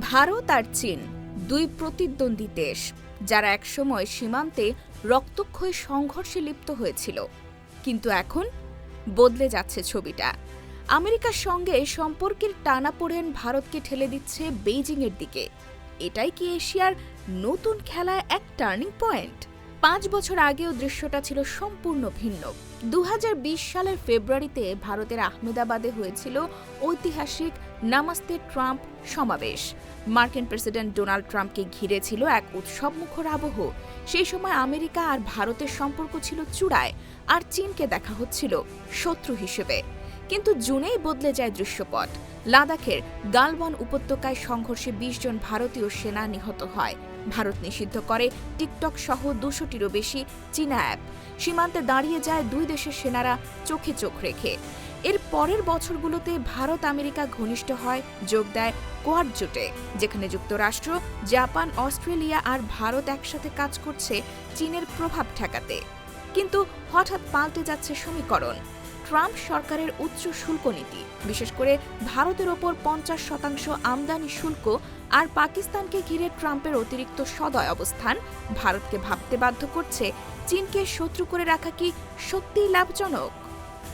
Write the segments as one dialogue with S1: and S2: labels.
S1: ভারত আর চীন, দুই প্রতিদ্বন্দ্বী দেশ, যারা একসময় সীমান্তে রক্তক্ষয়ী সংঘর্ষে লিপ্ত হয়েছিল। কিন্তু এখন বদলে যাচ্ছে ছবিটা। আমেরিকার সঙ্গে সম্পর্কের টানাপোড়েন ভারতকে ঠেলে দিচ্ছে বেইজিংয়ের দিকে। এটাই কি এশিয়ার নতুন খেলায় এক টার্নিং পয়েন্ট? পাঁচ বছর আগেও দৃশ্যটা ছিল সম্পূর্ণ ভিন্ন। দু হাজার বিশ সালের ফেব্রুয়ারিতে ভারতের আহমেদাবাদে হয়েছিল ঐতিহাসিক নামাস্তে ট্রাম্প সমাবেশ। মার্কিন প্রেসিডেন্ট ডোনাল্ড ট্রাম্পকে ঘিরে ছিল এক উৎসবমুখর আবহ। সেই সময় আমেরিকা আর ভারতের সম্পর্ক ছিল চূড়ায় আর চীনকে দেখা হচ্ছিল শত্রু হিসেবে। কিন্তু জুনেই বদলে যায় দৃশ্যপট। লাদাখের গালওয়ান উপত্যকায় সংঘর্ষে বিশ জন ভারতীয় সেনা নিহত হয়। ভারত নিষিদ্ধ করে টিকটক সহ দুশোটিরও বেশি চীনা অ্যাপ। সীমান্তে দাঁড়িয়ে যায় দুই দেশের সেনারা চোখে চোখ রেখে। এর পরের বছরগুলোতে ভারত আমেরিকা ঘনিষ্ঠ হয়, যোগ দেয় কোয়াড জোটে যেখানে যুক্তরাষ্ট্র, জাপান, অস্ট্রেলিয়া আর ভারত একসাথে কাজ করছে চীনের প্রভাব ঠেকাতে। কিন্তু হঠাৎ পাল্টে যাচ্ছে সমীকরণ। ট্রাম্প সরকারের উচ্চ শুল্ক নীতি। বিশেষ করে ভারতের ওপর পঞ্চাশ শতাংশ আমদানি শুল্ক আর পাকিস্তানকে ঘিরে ট্রাম্পের অতিরিক্ত সদয় অবস্থান, ভারতকে ভাবতে বাধ্য করছে, চীনকে শত্রু করে রাখা কি সত্যিই লাভজনক?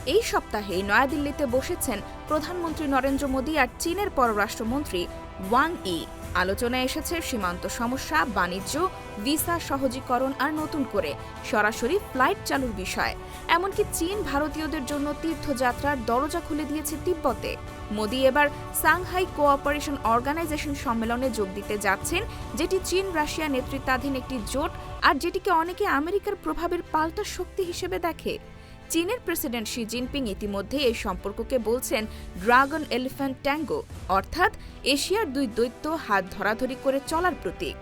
S1: এই সপ্তাহে নয়াদিল্লিতে বসেছেন প্রধানমন্ত্রী নরেন্দ্র মোদী আর চীনের পররাষ্ট্রমন্ত্রী ওয়াং ই। আলোচনায় এসেছে সীমান্ত সমস্যা, বাণিজ্য, ভিসা সহজীকরণ আর নতুন করে সরাসরি ফ্লাইট চালুর বিষয়। এমনকি চীন ভারতীয়দের জন্য তীর্থযাত্রার দরজা খুলে দিয়েছে তিব্বতে। মোদি এবার সাংহাই কোঅপারেশন অর্গানাইজেশন সম্মেলনে যোগ দিতে যাচ্ছেন, যেটি চীন রাশিয়া নেতৃত্বাধীন একটি জোট আর যেটিকে অনেকে আমেরিকার প্রভাবের পাল্টা শক্তি হিসেবে দেখে। চীনের প্রেসিডেন্ট শি জিনপিং ইতিমধ্যে এই সম্পর্ককে বলছেন ড্রাগন এলিফ্যান্ট ট্যাঙ্গো, অর্থাৎ এশিয়ার দুই দৈত্য হাত ধরাধরি করে চলার প্রতীক।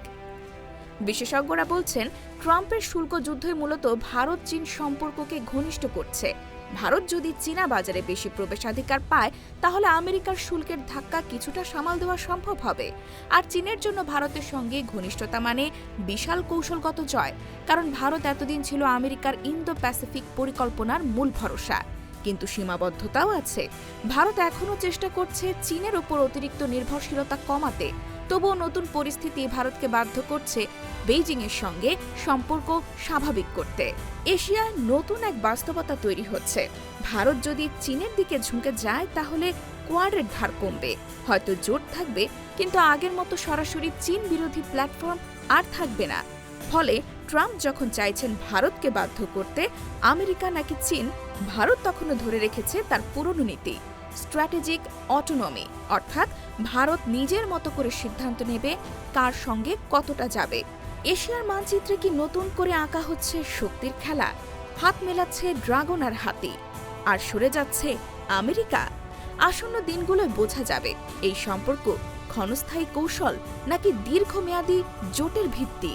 S1: বিশেষজ্ঞরা বলছেন, ট্রাম্পের শুল্ক যুদ্ধই মূলত ভারত চীন সম্পর্ককে ঘনিষ্ঠ করছে। ভারত যদি চীনা বাজারে বেশি প্রবেশাধিকার পায়, তাহলে আমেরিকার শুল্কের ধাক্কা কিছুটা সামাল দেওয়া সম্ভব হবে। আর চীনের জন্য ভারতের সঙ্গে ঘনিষ্ঠতা মানে বিশাল কৌশলগত জয়, কারণ ভারত এতদিন ছিল আমেরিকার ইন্দো প্যাসিফিক পরিকল্পনার মূল ভরসা। কিন্তু সীমাবদ্ধতাও আছে। ভারত এখনও চেষ্টা করছে চীনের ওপর অতিরিক্ত নির্ভরশীলতা কমাতে। তবুও নতুন পরিস্থিতি ভারতকে বাধ্য করছে বেইজিংয়ের সঙ্গে সম্পর্ক স্বাভাবিক করতে। এশিয়ায় নতুন এক বাস্তবতা তৈরি হচ্ছে। ভারত যদি চীনের দিকে ঝুঁকে যায়, তাহলে কোয়াডের ধার কমবে। হয়তো জোট থাকবে, কিন্তু আগের মতো সরাসরি চীন বিরোধী প্ল্যাটফর্ম আর থাকবে না। ফলে ট্রাম্প যখন চাইছেন ভারতকে বাধ্য করতে, আমেরিকা নাকি চীন, ভারত তখনও ধরে রেখেছে তার পুরনো নীতি। স্ট্র্যাটেজিক অটোনমি, অর্থাৎ ভারত নিজের মতো করে সিদ্ধান্ত নেবে কার সঙ্গে কতটা যাবে। এশিয়ার মানচিত্রে কি নতুন করে আঁকা হচ্ছে শক্তির খেলা? হাত মেলাচ্ছে ড্রাগন আর হাতি, আর সরে যাচ্ছে আমেরিকা। আসন্ন দিনগুলোয় বোঝা যাবে এই সম্পর্ক ক্ষণস্থায়ী কৌশল নাকি দীর্ঘমেয়াদী জোটের ভিত্তি।